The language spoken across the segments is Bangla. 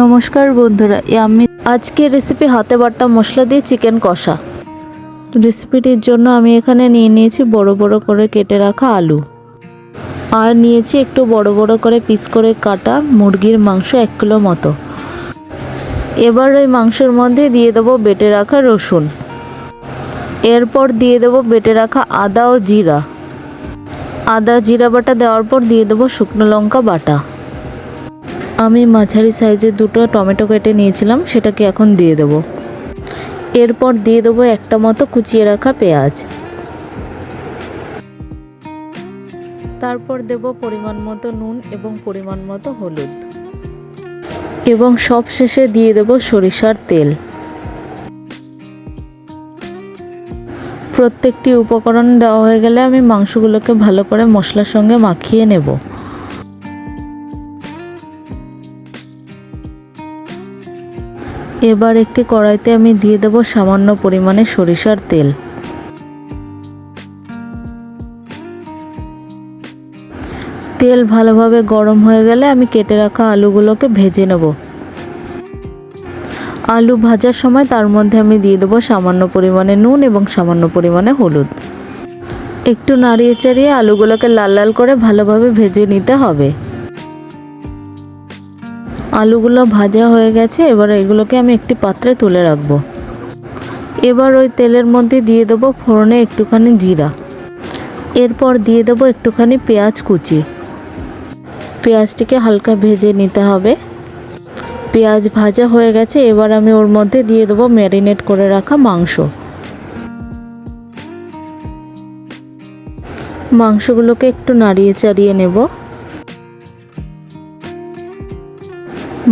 নমস্কার বন্ধুরা আমি আজকে রেসিপি হাতে বাটা মশলা দিয়ে চিকেন কষা। রেসিপিটির জন্য আমি এখানে নিয়ে নিয়েছি বড় বড় করে কেটে রাখা আলু। আর নিয়েছি একটু বড় বড় করে পিস করে কাটা মুরগির মাংস এক কিলো মতো। এবার ওই মাংসের মধ্যে দিয়ে দেবো বেটে রাখা রসুন। এরপর দিয়ে দেবো বেটে রাখা আদা ও জিরা। আদা জিরা বাটা দেওয়ার পর দিয়ে দেবো শুকনো লঙ্কা বাটা। আমি মাঝারি সাইজের দুটো টমেটো কেটে নিয়েছিলাম, সেটাকে এখন দিয়ে দেবো। এরপর দিয়ে দেবো একটা মতো কুচিয়ে রাখা পেঁয়াজ। তারপর দেব পরিমাণ মতো নুন এবং পরিমাণ মতো হলুদ। এবং সব শেষে দিয়ে দেব সরিষার তেল। প্রত্যেকটি উপকরণ দেওয়া হয়ে গেলে আমি মাংসগুলোকে ভালো করে মশলার সঙ্গে মাখিয়ে নেব। এবার একটি কড়াইতে আমি দিয়ে দেব সামান্য পরিমাণে সরিষার তেল। তেল ভালোভাবে গরম হয়ে গেলে আমি কেটে রাখা আলুগুলোকে ভেজে নেব। আলু ভাজার সময় তার মধ্যে আমি দিয়ে দেবো সামান্য পরিমাণে নুন এবং সামান্য পরিমাণে হলুদ। একটু নাড়িয়ে চাড়িয়ে আলুগুলোকে লাল লাল করে ভালোভাবে ভেজে নিতে হবে। আলুগুলো ভাজা হয়ে গেছে, এবার এগুলোকে আমি একটি পাত্রে তুলে রাখব। এবার ওই তেলের মধ্যে দিয়ে দেবো ফোড়নে একটুখানি জিরা। এরপর দিয়ে দেবো একটুখানি পেঁয়াজ কুচি। পেঁয়াজটিকে হালকা ভেজে নিতে হবে। পেঁয়াজ ভাজা হয়ে গেছে, এবার আমি ওর মধ্যে দিয়ে দেবো ম্যারিনেট করে রাখা মাংস। মাংসগুলোকে একটু নাড়িয়ে চাড়িয়ে নেব।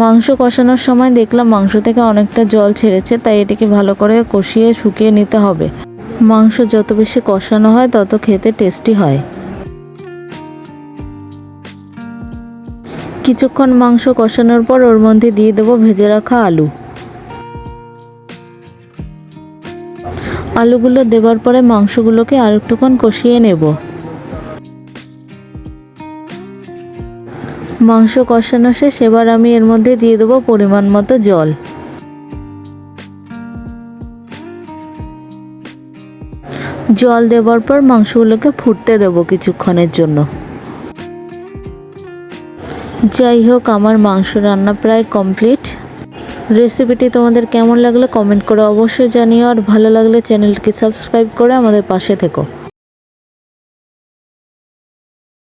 মাংস কষানোর সময় দেখলাম মাংস থেকে অনেকটা জল ছেড়েছে, তাই এটিকে ভালো করে কষিয়ে শুকিয়ে নিতে হবে। মাংস যত বেশি কষানো হয়, তত খেতে টেস্টি হয়। কিছুক্ষণ মাংস কষানোর পর ওর মধ্যে দিয়ে দেবো ভেজে রাখা আলু। আলুগুলো দেবার পরে মাংসগুলোকে আর একটুক্ষণ কষিয়ে নেব। মাংস কষানো শেষ, এবার আমি এর মধ্যে দিয়ে দেবো পরিমাণ মতো জল। জল দেওয়ার পর মাংসগুলোকে ফুটতে দেবো কিছুক্ষণের জন্য। যাই হোক, আমার মাংস রান্না প্রায় কমপ্লিট। রেসিপিটি তোমাদের কেমন লাগল কমেন্ট করে অবশ্যই জানিও, আর ভালো লাগলে চ্যানেলটিকে সাবস্ক্রাইব করে আমাদের পাশে থেকো।